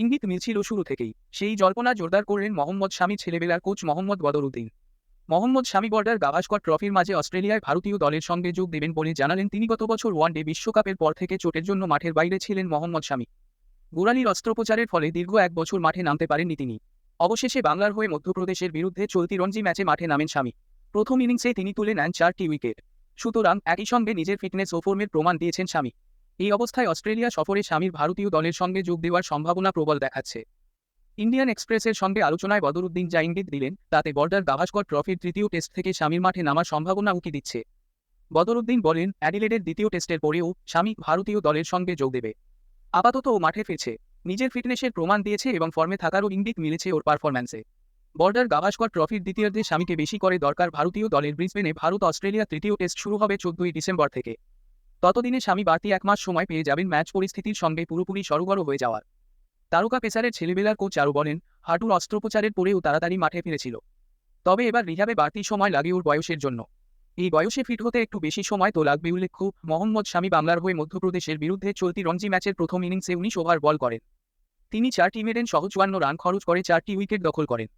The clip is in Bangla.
ইঙ্গিত মিলছিল শুরু থেকেই। সেই জল্পনা জোরদার করলেন মোহাম্মদ স্বামী ছেলেবেলার কোচ মোহাম্মদ বদরুদ্দিন। মোহাম্মদ স্বামী বর্ডার গাভাস্কর ট্রফির মাঝে অস্ট্রেলিয়ায় ভারতীয় দলের সঙ্গে যোগ দেবেন বলে জানালেন তিনি গত বছর ওয়ানডে বিশ্বকাপের পর থেকে চোটের জন্য মাঠের বাইরে ছিলেন মোহাম্মদ স্বামী গোড়ালির অস্ত্রোপচারের ফলে দীর্ঘ এক বছর মাঠে নামতে পারেননি তিনি। অবশেষে বাংলার হয়ে মধ্যপ্রদেশের বিরুদ্ধে চলতি রঞ্জি ম্যাচে মাঠে নামেন স্বামী প্রথম ইনিংসে তিনি তুলে নেন চারটি উইকেট। সুতরাং একই সঙ্গে নিজের ফিটনেস ও ফর্মের প্রমাণ দিয়েছেন শামী। এই অবস্থায় অস্ট্রেলিয়া সফরে স্বামীর ভারতীয় দলের সঙ্গে যোগ দেওয়ার সম্ভাবনা প্রবল দেখাচ্ছে। ইন্ডিয়ান এক্সপ্রেসের সঙ্গে আলোচনায় বদরুদ্দিন যা ইঙ্গিত দিলেন, তাতে বর্ডার গাভাস্কর ট্রফির তৃতীয় টেস্ট থেকে স্বামীর মাঠে নামার সম্ভাবনা উকি দিচ্ছে। বদরুদ্দিন বলেন, অ্যাডিলেডের দ্বিতীয় টেস্টের পরেও স্বামী ভারতীয় দলের সঙ্গে যোগ দেবে। আপাতত ও মাঠে ফিরছে। নিজের ফিটনেসের প্রমাণ দিয়েছে এবং ফর্মে থাকারও ইঙ্গিত মিলেছে ওর পারফরম্যান্সে। বর্ডার গাভাস্কর ট্রফির দ্বিতীয়ার্ধে স্বামীকে বেশি করে দরকার ভারতীয় দলের ব্রিসবেনে ভারত অস্ট্রেলিয়া তৃতীয় টেস্ট শুরু হবে চোদ্দই ডিসেম্বর থেকে। ততদিনে স্বামী বাড়তি এক মাস সময় পেয়ে যাবেন ম্যাচ পরিস্থিতির সঙ্গে পুরোপুরি সরগর হয়ে যাওয়ার। তারকা পেসারের ছেলেবেলার কোচ আরও বলেন, হাঁটুর অস্ত্রোপচারের পরেও তাড়াতাড়ি মাঠে ফিরেছিল। তবে এবার রিহাবে বাড়তি সময় লাগে ওর বয়সের জন্য। এই বয়সে ফিট হতে একটু বেশি সময় তো লাগবে উল্লেখ্য মোহাম্মদ শামী বাংলার হয়ে মধ্যপ্রদেশের বিরুদ্ধে চলতি রঞ্জি ম্যাচের প্রথম ইনিংসে উনিশ ওভার বল করেন। তিনি চারটি মেডেন সহ চুয়ান্ন রান খরচ করে চারটি উইকেট দখল করেন।